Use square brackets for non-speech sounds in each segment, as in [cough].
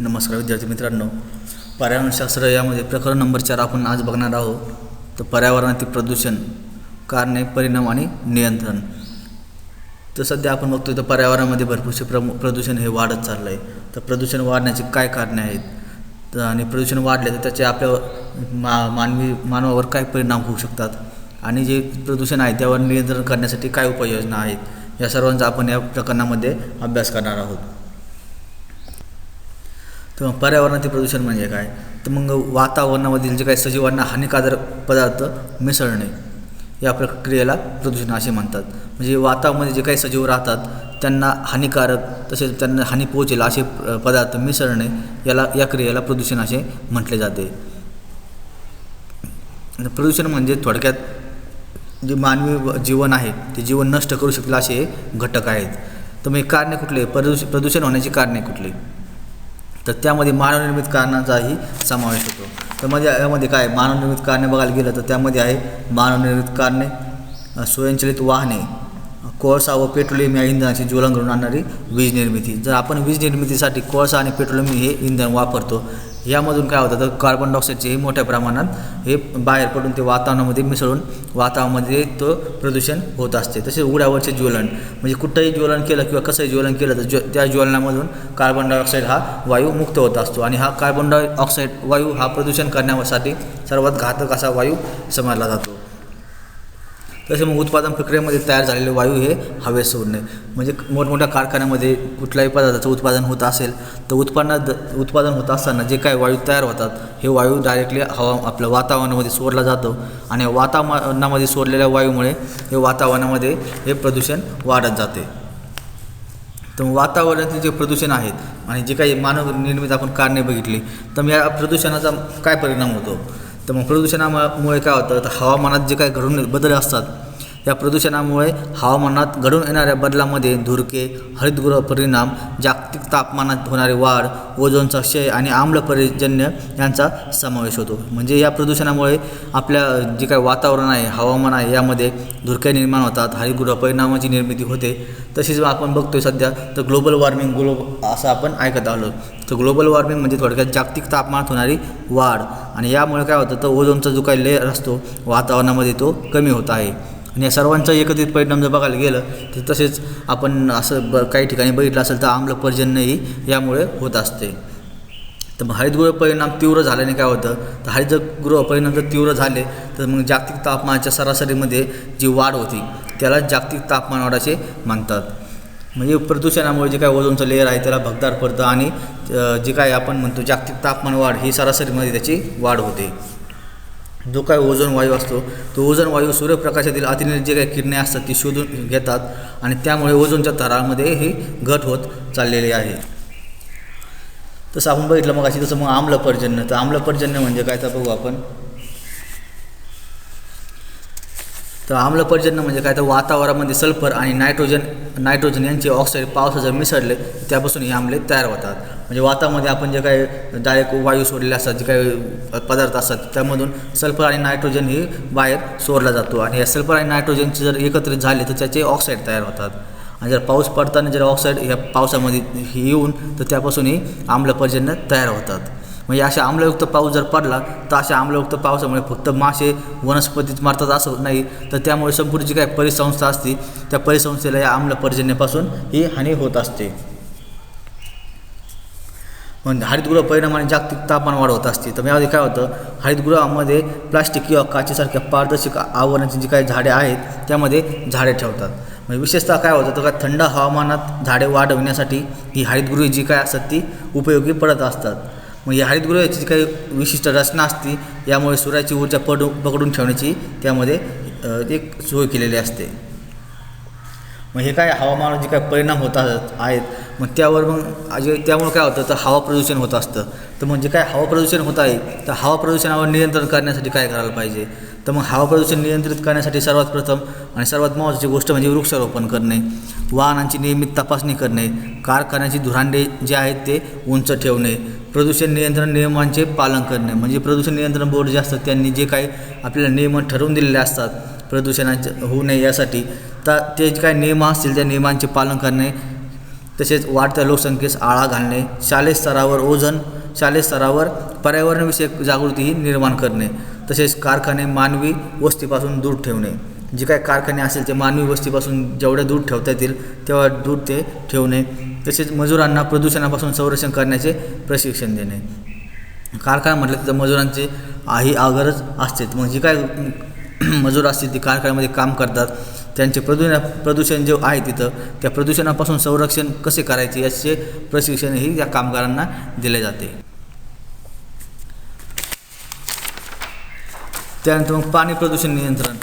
नमस्कार विद्यार्थी मित्रांनो पर्यावरणशास्त्र यामध्ये प्रकरण नंबर चार आपण आज बघणार आहोत. तर पर्यावरणातील प्रदूषण कारणे परिणाम आणि नियंत्रण. तर सध्या आपण बघतोय तर पर्यावरणामध्ये भरपूरसे प्र प्रदूषण हे वाढत चाललं आहे तर प्रदूषण वाढण्याची काय कारणे आहेत? तर आणि प्रदूषण वाढले तर त्याचे आपल्या मा मानवी मानवावर काय परिणाम होऊ शकतात? आणि जे प्रदूषण आहे त्यावर नियंत्रण करण्यासाठी काय उपाययोजना आहेत? या सर्वांचा आपण या प्रकरणामध्ये अभ्यास करणार आहोत. तर मग पर्यावरणातील प्रदूषण म्हणजे काय? तर मग वातावरणामधील जे काही सजीवांना हानिकारक पदार्थ मिसळणे या प्रक्रियेला प्रदूषण असे म्हणतात. म्हणजे वातावरणामध्ये जे काही सजीव राहतात त्यांना हानिकारक तसेच त्यांना हानी पोहोचेल असे पदार्थ मिसळणे याला या क्रियेला प्रदूषण असे म्हटले जाते. प्रदूषण म्हणजे थोडक्यात जे मानवी जीवन आहे ते जीवन नष्ट करू शकतील असे घटक आहेत. तर मग कारणे कुठले? प्रदूष प्रदूषण होण्याची कारणे कुठली? तर त्यामध्ये मानवनिर्मित कारणांचाही समावेश होतो. तर मध्ये यामध्ये काय मानवनिर्मित कारणे बघायला गेलं तर त्यामध्ये आहे मानवनिर्मित कारणे स्वयंचलित वाहने कोळसा व पेट्रोलियम या इंधनाची ज्वलन घडून आणणारी वीज निर्मिती. जर आपण वीज निर्मितीसाठी कोळसा आणि पेट्रोलियम हे इंधन वापरतो यामधून काय होतं तर कार्बन डायऑक्साईडचे हे मोठ्या प्रमाणात हे बाहेर पडून ते वातावरणामध्ये मिसळून वातावरणामध्ये तो प्रदूषण होत असते. तसेच उघड्यावरचे ज्वलन म्हणजे कुठंही ज्वलन केलं किंवा कसंही ज्वलन केलं तर ज्व त्या ज्वलनामधून कार्बन डायऑक्साईड हा वायू मुक्त होत असतो आणि हा कार्बन डायऑक्साईड वायू हा प्रदूषण करण्यासाठी सर्वात घातक असा वायू समजला जातो. तसे मग उत्पादन प्रक्रियेमध्ये तयार झालेले वायू हे हवेत सोडणे. म्हणजे मोठमोठ्या कारखान्यामध्ये कुठल्याही पदार्थाचं उत्पादन होत असेल तर उत्पन्नात उत्पादन होत असताना जे काही वायू तयार होतात हे वायू डायरेक्टली हवा आपल्या वातावरणामध्ये सोडला जातो. आणि वातावरणामध्ये सोडलेल्या वायूमुळे हे वातावरणामध्ये हे प्रदूषण वाढत जाते. तर वातावरणातील जे प्रदूषण आहेत आणि जे काही मानव निर्मित आपण कारणे बघितली तर या प्रदूषणाचा काय परिणाम होतो? तर मग प्रदूषणामुळे काय होतं? तर हवामानात जे काय घडून बदल असतात या प्रदूषणामुळे हवामानात घडून येणाऱ्या बदलामध्ये धुरके हरितगृह परिणाम जागतिक तापमानात होणारी वाढ ओझोनचा क्षय आणि आम्ल परिजन्य यांचा समावेश होतो. म्हणजे या प्रदूषणामुळे आपल्या जे काय वातावरण आहे हवामान आहे यामध्ये धुरके निर्माण होतात हरितगृह परिणामाची निर्मिती होते. तसेच आपण बघतोय सध्या तर ग्लोबल वॉर्मिंग ग्लो असं आपण ऐकत आलो तर ग्लोबल वॉर्मिंग म्हणजे थोडक्यात जागतिक तापमानात होणारी वाढ. आणि यामुळे काय होतं तर ओझोनचा जो काही लेअर असतो वातावरणामध्ये तो कमी होत आहे. आणि या सर्वांचा एकत्रित परिणाम जर बघायला गेलं तर तसेच आपण असं ब काही ठिकाणी बघितलं असेल तर आम्लपर्जन्यही यामुळे होत असते. तर मग हरितगृह परिणाम तीव्र झाल्याने काय होतं? तर हरितगृह परिणाम जर तीव्र झाले तर मग जागतिक तापमानाच्या सरासरीमध्ये जी वाढ होती त्याला जागतिक तापमान वाढ असे म्हणतात. म्हणजे प्रदूषणामुळे जे काय ओझोनचं लेअर आहे त्याला भगदार पडतं आणि जे काय आपण म्हणतो जागतिक तापमान वाढ ही सरासरीमध्ये त्याची वाढ होते. जो काय ओझोन वायू असतो तो ओझोन वायू सूर्यप्रकाशातील अतिने जे काही किरणे असतात ती शोधून घेतात आणि त्यामुळे ओझोनच्या थरामध्ये ही घट होत चाललेली आहे. तसं आपण बघितलं मग अशी तसं मग आम्लपर्जन्य. तर आम्लपर्जन्य म्हणजे काय? तर बघू आपण. तर आम्लपर्जन्य म्हणजे काय? तर वातावरणामध्ये सल्फर आणि नायट्रोजन नायट्रोजन यांचे ऑक्साईड पावसात जर मिसळले त्यापासून हे आम्ले तयार होतात. म्हणजे वातामध्ये आपण जे काही डायरेक्ट वायू सोडलेले असतात जे काही पदार्थ असतात त्यामधून सल्फर आणि नायट्रोजन हे बाहेर सोडला जातो. आणि या सल्फर आणि नायट्रोजनचे जर एकत्रित झाले तर त्याचे ऑक्साईड तयार होतात. आणि जर पाऊस पडताना जर ऑक्साईड ह्या पावसामध्ये हे येऊन तर त्यापासूनही आम्लपर्जन्य तयार होतात. म्हणजे अशा आम्लयुक्त पाऊस जर पडला तर अशा आम्लयुक्त पावसामुळे फक्त मासे वनस्पतीच मारतात असं नाही. तर त्यामुळे संपूर्ण जी काही परिसंस्था असते त्या परिसंस्थेला या आम्लपर्जन्यापासून ही हानी होत असते. म्हणजे हरितगृह परिणामाने जागतिक तापमान वाढवत होत असते. तर यामध्ये काय होतं? हरितगृहामध्ये प्लास्टिक किंवा काचेसारख्या पारदर्शक आवरणाची जी काही झाडे आहेत त्यामध्ये झाडे ठेवतात. म्हणजे विशेषतः काय होतं? तर का थंड हवामानात झाडे वाढविण्यासाठी ही हरितगृहे जी काय असतात ती उपयोगी पडत असतात. मग या हरितगृहाची जी काही विशिष्ट रचना असते यामुळे सूर्याची ऊर्जा पडू पकडून ठेवण्याची त्यामध्ये एक सोय केलेली असते. मग हे काय हवामानावर जे काय परिणाम होत आहेत मग त्यावर मग अजे त्यामुळे काय होतं? तर हवा प्रदूषण होत असतं. तर म्हणजे काय हवा प्रदूषण होत आहे तर हवा प्रदूषणावर नियंत्रण करण्यासाठी काय करायला पाहिजे? तर मग हवा प्रदूषण नियंत्रित करण्यासाठी सर्वात प्रथम आणि सर्वात महत्त्वाची गोष्ट म्हणजे वृक्षारोपण करणे. वाहनांची नियमित तपासणी करणे. कारखान्याची धुरांडे जे आहेत ते उंच ठेवणे. प्रदूषण नियंत्रण नियमांचे पालन करणे. म्हणजे प्रदूषण नियंत्रण बोर्ड जे असतात त्यांनी जे काही आपल्याला नियम ठरवून दिलेले असतात प्रदूषणाचे होऊ नये यासाठी तर ते जे काही नियम असतील त्या नियमांचे पालन करणे तसेच वाढत्या लोकसंख्येस आळा घालणे शालेय स्तरावर ओझन शालेय स्तरावर पर्यावरणविषयक जागृतीही निर्माण करणे तसेच कारखाने मानवी वस्तीपासून दूर ठेवणे. जे काही कारखाने असेल ते मानवी वस्तीपासून जेवढे दूर ठेवता येतील तेव्हा दूर ते ठेवणे तसेच मजुरांना प्रदूषणापासून संरक्षण करण्याचे प्रशिक्षण देणे. कारखाना म्हटलं तर मजुरांची ही आगरच असते मग जी काय मजूर असतील ते कारखान्यामध्ये काम करतात. त्यांचे प्रदूषण प्रदूषण जे आहे तिथं त्या प्रदूषणापासून संरक्षण कसे करायचे याचे प्रशिक्षणही या कामगारांना दिले जाते. त्यानंतर मग पाणी प्रदूषण नियंत्रण.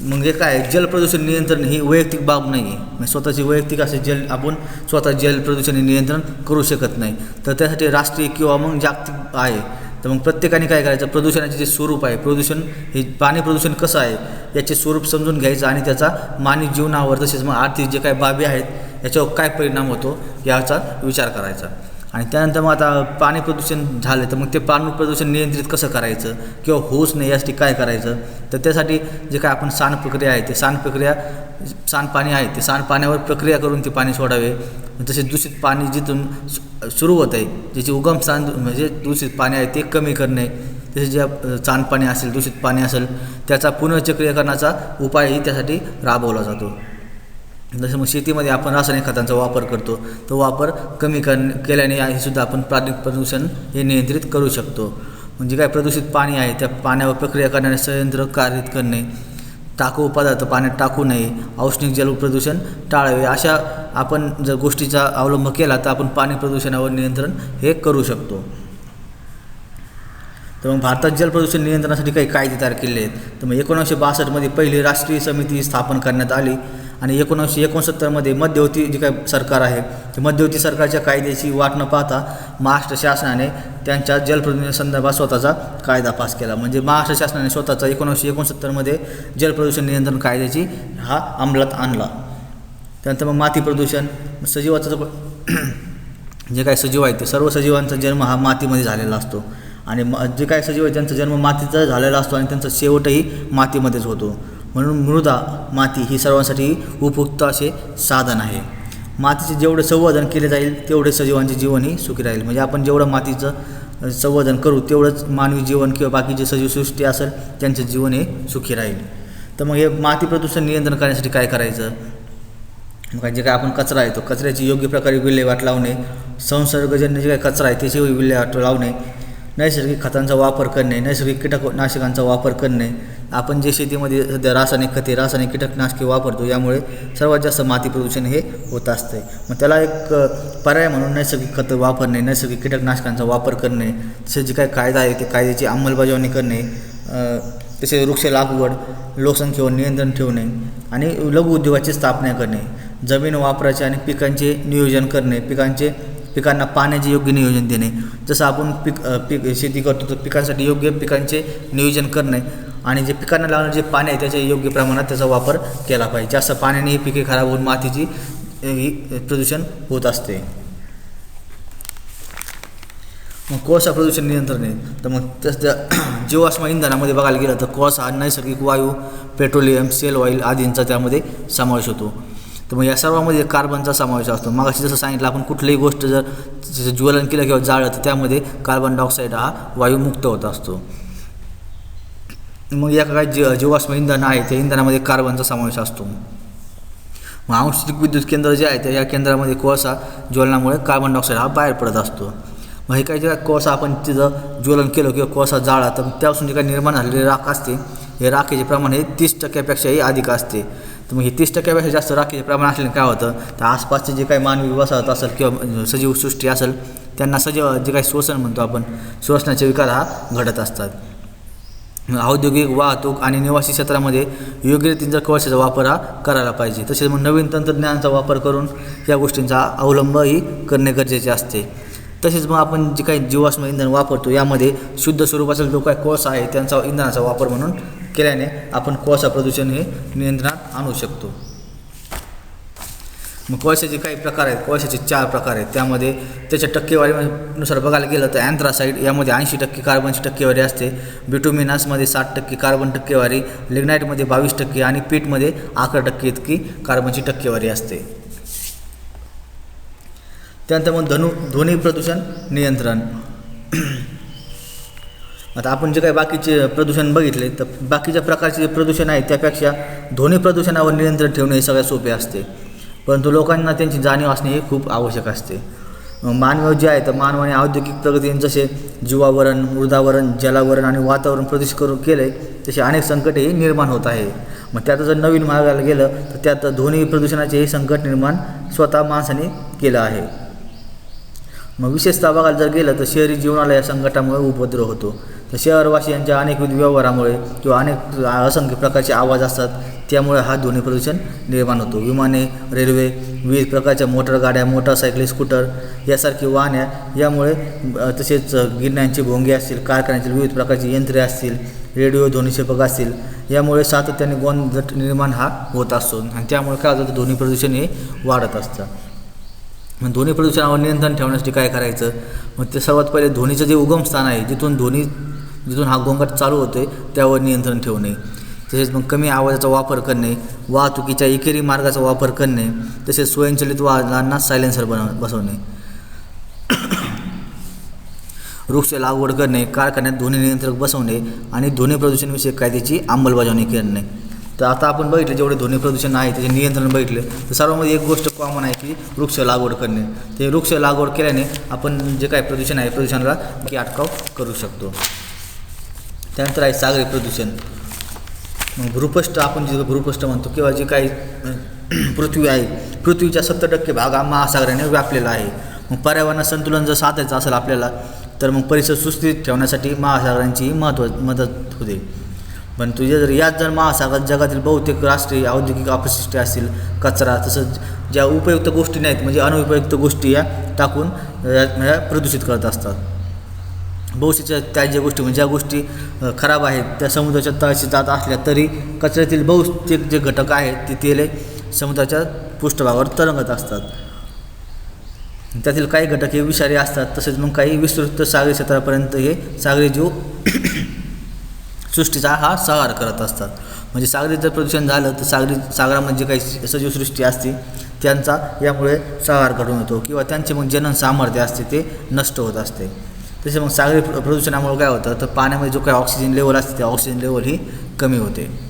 म्हणजे काय? जल प्रदूषण नियंत्रण ही वैयक्तिक बाब नाही आहे म्हणजे स्वतःची वैयक्तिक असे जल आपण स्वतः जल प्रदूषण नियंत्रण करू शकत नाही. तर त्यासाठी राष्ट्रीय किंवा मग जागतिक आहे. तर मग प्रत्येकाने काय करायचं? प्रदूषणाचे जे स्वरूप आहे प्रदूषण हे पाणी प्रदूषण कसं आहे? याचे स्वरूप समजून घ्यायचं आणि त्याचा मानवी जीवनावर तसेच मग आर्थिक जे काही बाबी आहेत याच्यावर काय परिणाम होतो? याचा विचार करायचा. आणि त्यानंतर मग आता पाणी प्रदूषण झालं तर मग ते पाणी प्रदूषण नियंत्रित कसं करायचं? किंवा होऊच नाही यासाठी काय करायचं? तर त्यासाठी जे काय आपण सांड प्रक्रिया आहे ते सांड प्रक्रिया सांडपाणी आहे ते सांडपाण्यावर प्रक्रिया करून ते पाणी सोडावे. तसेच दूषित पाणी जिथून सुरू होत आहे ज्याची उगम सांड म्हणजे दूषित पाणी आहे ते कमी करणे. तसेच ज्या सांडपाणी असेल दूषित पाणी असेल त्याचा पुनर्चक्रीकरणाचा उपायही त्यासाठी राबवला जातो. जसं मग शेतीमध्ये आपण रासायनिक खतांचा वापर करतो तो वापर कमी कर केल्याने हे सुद्धा आपण प्राणी प्रदूषण हे नियंत्रित करू शकतो. म्हणजे काय प्रदूषित पाणी आहे त्या पाण्यावर प्रक्रिया करणारे संयंत्र कार्यरत करणे टाकू पदार्थ पाण्यात टाकू नये औष्णिक जल प्रदूषण टाळावे अशा आपण जर गोष्टीचा अवलंब केला तर आपण पाणी प्रदूषणावर नियंत्रण हे करू शकतो. तर मग भारतात जल प्रदूषण नियंत्रणासाठी काही कायदे तयार केले आहेत. तर मग एकोणीसशे बासष्टमध्ये पहिली राष्ट्रीय समिती स्थापन करण्यात आली. आणि एकोणीसशे एकोणसत्तरमध्ये मध्यवर्ती जे काय सरकार आहे ते मध्यवर्ती सरकारच्या कायद्याची वाट न पाहता महाराष्ट्र शासनाने त्यांच्या जलप्रदूषणासंदर्भात स्वतःचा कायदा पास केला. म्हणजे महाराष्ट्र शासनाने स्वतःचा एकोणीसशे एकोणसत्तरमध्ये जलप्रदूषण नियंत्रण कायद्याची हा अंमलात आणला. त्यानंतर मग माती प्रदूषण सजीवाचं जो [clears throat] जे काही सजीव आहेत ते सर्व सजीवांचा जन्म हा मातीमध्ये झालेला असतो. आणि म जे काही सजीव आहे त्यांचा जन्म मातीचा झालेला असतो आणि त्यांचा शेवटही मातीमध्येच होतो. म्हणून मृदा माती ही सर्वांसाठी उपयुक्त असे साधन आहे. मातीचे जेवढे संवर्धन केले जाईल तेवढे सजीवांचे जीवनही सुखी राहील. म्हणजे आपण जेवढं मातीचं संवर्धन करू तेवढंच मानवी जीवन किंवा बाकीचे सजीवसृष्टी असेल त्यांचं जीवन हे सुखी राहील. तर मग हे माती प्रदूषण नियंत्रण करण्यासाठी काय करायचं? मग जे काय आपण कचरा आहे तो कचऱ्याची योग्य प्रकारे विल्हेवाट लावणे संसर्गजन्य जे काही कचरा आहे त्याची विल्हेवाट लावणे नैसर्गिक खतांचा वापर करणे नैसर्गिक कीटकनाशकांचा वापर करणे आपण जे शेतीमध्ये सध्या रासायनिक खते रासायनिक कीटकनाशके वापरतो यामुळे सर्वात जास्त माती प्रदूषण हे होत असते मग त्याला एक पर्याय म्हणून नैसर्गिक खतं वापरणे नैसर्गिक कीटकनाशकांचा वापर करणे तसे जे काही कायदा आहे ते कायद्याची अंमलबजावणी करणे तसे वृक्ष लागवड लोकसंख्येवर नियंत्रण ठेवणे आणि लघु उद्योगाची स्थापना करणे जमीन वापराचे आणि पिकांचे नियोजन करणे पिकांचे पिकांना पाण्याचे योग्य नियोजन देणे. जसं आपण पिक पीक शेती करतो तर पिकांसाठी योग्य पिकांचे नियोजन करणे. आणि जे पिकांना लावणारे जे पाणी आहे त्याच्या योग्य प्रमाणात त्याचा वापर केला पाहिजे. जास्त पाण्याने ही पिके खराब होऊन मातीची ही प्रदूषण होत असते. मग कोळसा प्रदूषण नियंत्रण आहे. तर मग तसं [clears throat] जीवाश्म इंधनामध्ये बघायला गेलं तर कोळसा हा नैसर्गिक वायू पेट्रोलियम सेल ऑइल आदींचा त्यामध्ये समावेश होतो. तर मग या सर्वामध्ये कार्बनचा समावेश असतो. मग जसं सांगितलं आपण कुठलीही गोष्ट जर ज्वलन केलं किंवा जाळलं तर त्यामध्ये कार्बन डायऑक्साईड हा वायू मुक्त होत असतो. मग या काय जी जीवाश्म इंधन आहे त्या इंधनामध्ये कार्बनचा समावेश असतो. मग आंशिक विद्युत केंद्र जे आहे त्या या केंद्रामध्ये कोळसा ज्वलनामुळे कार्बन डायऑक्साईड हा बाहेर पडत असतो. मग हे काही जे कोळसा आपण तिथं ज्वलन केलं किंवा कोळसा जाळा तर त्यापासून जे काही निर्माण झालेली राख असते हे राखेचे प्रमाण हे तीस टक्क्यापेक्षाही अधिक असते. तर मग हे तीस टक्क्यापेक्षा जास्त राखेचे प्रमाण असल्याने काय होतं तर आसपासचे जे काही मानवी वसाहत असेल किंवा सजीव सृष्टी असेल त्यांना सजीव जे काही शोषण म्हणतो आपण श्वसनाचे विकार हा घडत असतात. औद्योगिक वाहतूक आणि निवासी क्षेत्रामध्ये योग्य रीतींचा कवचाचा वापर हा करायला पाहिजे. तसेच मग नवीन तंत्रज्ञानाचा वापर करून या गोष्टींचा अवलंबही करणे गरजेचे असते. तसेच मग आपण जे काही जीवाश्म इंधन वापरतो यामध्ये शुद्ध स्वरूपाचा जो काही कोळसा आहे त्यांचा इंधनाचा वापर म्हणून केल्याने आपण कोळसा प्रदूषण हे नियंत्रणात आणू शकतो. मग कोळशाचे काही प्रकार आहेत कोळशाचे चार प्रकार आहेत. त्यामध्ये त्याच्या टक्केवारीनुसार बघायला गेलं तर अँथ्रासाईड यामध्ये ऐंशी टक्के कार्बनची टक्केवारी असते. बिटुमिनासमध्ये साठ टक्के कार्बन टक्केवारी लिग्नाईटमध्ये बावीस टक्के आणि पीठमध्ये अकरा टक्के इतकी कार्बनची टक्केवारी असते. त्यानंतर मग धनु ध्वनी प्रदूषण नियंत्रण. [clears throat] आता आपण जे काही बाकीचे प्रदूषण बघितले तर बाकीच्या प्रकारचे जे प्रदूषण आहे त्यापेक्षा ध्वनी प्रदूषणावर नियंत्रण ठेवणे हे सगळ्यात सोपे असते. परंतु लोकांना त्यांची जाणीव असणे हे खूप आवश्यक असते. मानव जे आहे तर मानवाने औद्योगिक प्रगतीने जसे जीवावरण मृदावरण जलावरण आणि वातावरण प्रदूषित करून केले तसे अनेक संकटेही निर्माण होत आहे. मग त्यात जर नवीन मार्गाला गेलं तर त्यात ध्वनी प्रदूषणाचे हे संकट निर्माण स्वतः माणसाने केलं आहे. मग विशेषतः बघायला जर गेलं तर शहरी जीवनाला या संकटामुळे उपद्रव होतो. तर शहरवासियांच्या अनेकविध व्यवहारामुळे किंवा अनेक असंख्य प्रकारचे आवाज असतात. त्यामुळे हा ध्वनी प्रदूषण निर्माण होतो. विमाने रेल्वे विविध प्रकारच्या मोटर गाड्या मोटारसायकली स्कूटर यासारखी वाहने यामुळे तसेच गिरण्यांचे भोंगे असतील कारखान्यातील विविध प्रकारची यंत्रे असतील रेडिओ ध्वनिक्षेपक असतील यामुळे सातत्याने गोंधट निर्माण हा होत असतो. आणि त्यामुळे काय होतं? ध्वनी प्रदूषण हे वाढत असतं. मग ध्वनी प्रदूषणावर नियंत्रण ठेवण्यासाठी काय करायचं? मग ते सर्वात पहिले ध्वनीचं जे उगमस्थान आहे जिथून ध्वनी जिथून हा गोंगाट चालू होतोय त्यावर नियंत्रण ठेवणे. तसेच मग कमी आवाजाचा वापर करणे वाहतुकीच्या एकेरी मार्गाचा वापर करणे तसेच स्वयंचलित वाहनांना सायलेन्सर बनव बसवणे. [coughs] वृक्ष लागवड करणे कारखान्यात ध्वनी नियंत्रक बसवणे आणि ध्वनी प्रदूषणविषयक कायद्याची अंमलबजावणी करणे. तर आता आपण बघितलं जेवढे ध्वनी प्रदूषण आहे त्याचे नियंत्रण बघितले तर सर्वांमध्ये एक गोष्ट कॉमन आहे की वृक्ष लागवड करणे. ते वृक्ष लागवड केल्याने आपण जे काही प्रदूषण आहे प्रदूषणाला की अटकाव करू शकतो. त्यानंतर आहे सागरी प्रदूषण. मग भूपृष्ठ आपण जे भूपृष्ठ म्हणतो किंवा जे काही [clears throat] पृथ्वी आहे पृथ्वीच्या सत्तर टक्के भाग हा महासागराने व्यापलेला आहे. मग पर्यावरण संतुलन जर साधायचं असेल आपल्याला तर मग परिसर सुस्थित ठेवण्यासाठी महासागरांची महत्त्व मदत होते. पण तुझे जर याच जर महासागर जगातील बहुतेक राष्ट्रीय औद्योगिक अपशिष्टे असतील कचरा तसंच ज्या उपयुक्त गोष्टी नाहीत म्हणजे अनुपयुक्त गोष्टी या टाकून या प्रदूषित करत असतात. बहुशेच्या त्या ज्या गोष्टी म्हणजे ज्या गोष्टी खराब आहेत त्या समुद्राच्या तळाशी जात असल्या तरी कचऱ्यातील बहुतेक जे घटक आहेत ते तेले समुद्राच्या पृष्ठभागावर तरंगत असतात. त्यातील काही घटक हे विषारी असतात तसेच मग काही विस्तृत सागरी क्षेत्रापर्यंत हे सागरी जीव [coughs] सृष्टीचा हा सहार करत असतात. म्हणजे सागरी जर प्रदूषण झालं तर सागरी सागरामध्ये काही सजीवसृष्टी असते त्यांचा यामुळे सहार घडून येतो किंवा त्यांचे मग जनन सामर्थ्य असते ते नष्ट होत असते. तसे मग सागरी प्रदूषणामुळे काय होतं? तर पाण्यामध्ये जो काही ऑक्सिजन लेवल असते त्या ऑक्सिजन लेवल ही कमी होते.